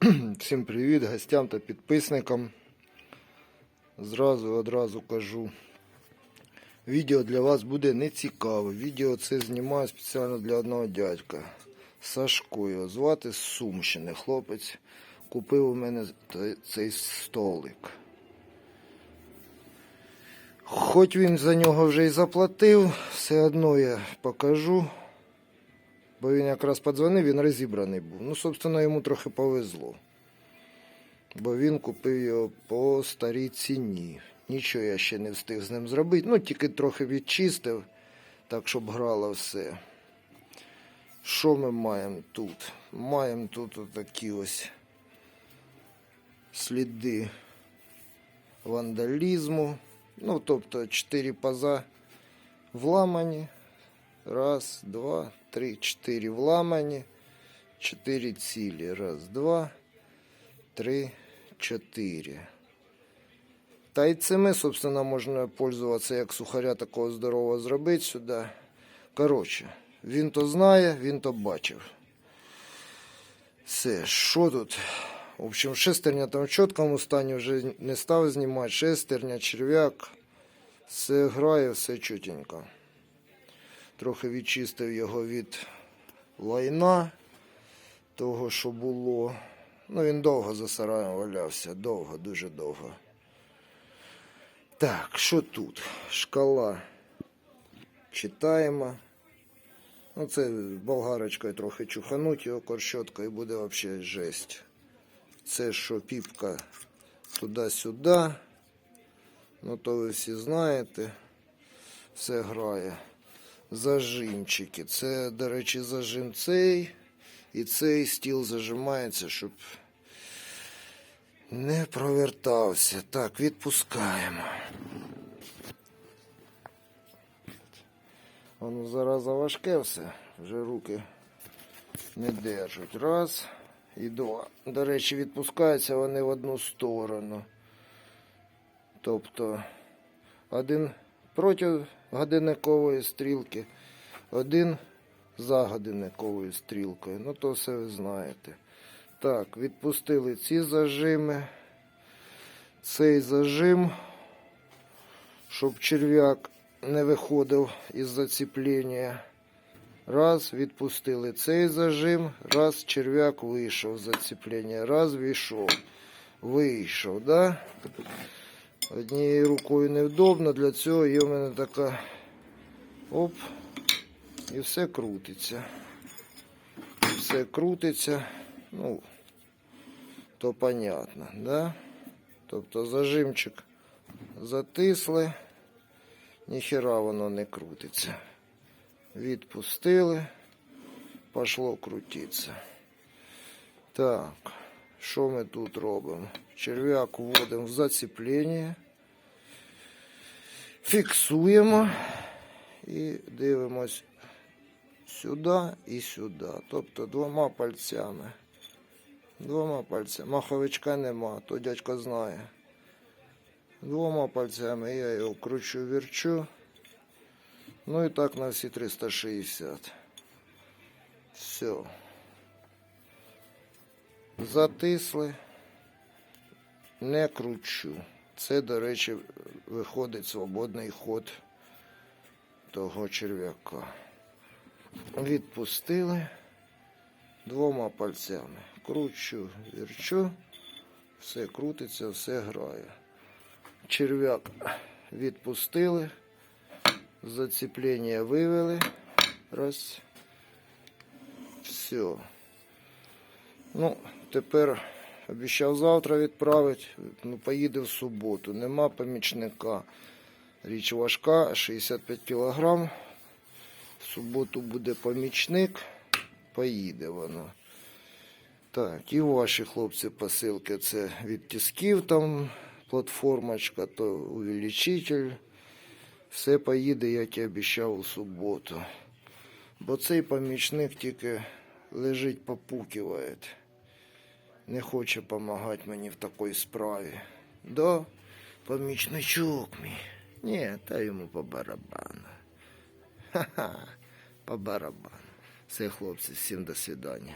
Всім привіт гостям та підписникам. Зразу одразу кажу. Відео для вас буде не цікаве. Відео це знімаю спеціально для одного дядька. Сашко його звати з Сумщини. Хлопець купив у мене цей столик. Хоч він за нього вже і заплатив, все одно я покажу. Бо він якраз подзвонив, він розібраний був. Ну, собственно, йому трохи повезло. Бо він купив його по старій ціні. Нічого я ще не встиг з ним зробити. Ну, тільки трохи відчистив, так, щоб грало все. Що ми маємо тут? Маємо тут такі ось сліди вандалізму. Ну, тобто, чотири паза вламані. Раз, два, три, чотири вламані. Чотири цілі. Раз, два, три, чотири. Та й цими, собственно, можна пользуватися як сухаря такого здорового зробити сюди. Коротше, він то знає, він то бачив. Все, що тут? В общем, шестерня там в чіткому стані вже не став знімати. Шестерня, черв'як. Все грає, все чутенько. Трохи відчистив його від лайна, того, що було. Ну, він довго за сараєм валявся, довго, дуже довго. Так, що тут? Шкала. Читаємо. Ну, це болгарочкою трохи чухануть його корщоткою і буде взагалі жесть. Це що піпка туди-сюди. Ну, то ви всі знаєте. Все грає. Зажимчики. Це, до речі, зажим цей. І цей стіл зажимається, щоб не провертався. Так, відпускаємо. Воно зараз важке все, вже руки не держать. Раз і два. До речі, відпускаються вони в одну сторону. Тобто один проти годинникової стрілки, один за годинниковою стрілкою. Ну, то все ви знаєте. Так, відпустили ці зажими. Цей зажим, щоб черв'як не виходив із зацеплення. Раз, відпустили цей зажим, раз черв'як вийшов з зацеплення, раз вийшов. Вийшов, да? Однією рукою невдобно, для цього є в мене така оп, і все крутиться. Все крутиться, ну, то понятно, да? Тобто зажимчик затисли, ніхера воно не крутиться. Відпустили, пошло крутитися. Так, що ми тут робимо? Черв'як вводимо в зацеплення, фіксуємо і дивимось сюди і сюди. Тобто двома пальцями. Двома пальцями. Маховичка нема, то дядько знає. Двома пальцями я його кручу, вірчу. Ну і так на всі 360. Все. Затисли. Не кручу. Це, до речі, виходить свободний ход того черв'яка. Відпустили двома пальцями. Кручу, вірчу, все крутиться, все грає. Черв'як відпустили, зацеплення вивели. Раз. Все. Ну, тепер обіцяв завтра відправити. Ну, поїде в суботу. Нема помічника. Річ важка, 65 кілограм. В суботу буде помічник. Поїде воно. Так, і ваші хлопці посилки. Це від тисків там платформочка, то увеличитель. Все поїде, як і обіцяв у суботу. Бо цей помічник тільки лежить, попукиває. Не хоче допомагати мені в такій справі. Да, помічничок мій. Ні, та йому по барабану. Ха-ха, по барабану. Все, хлопці, всім до свидання.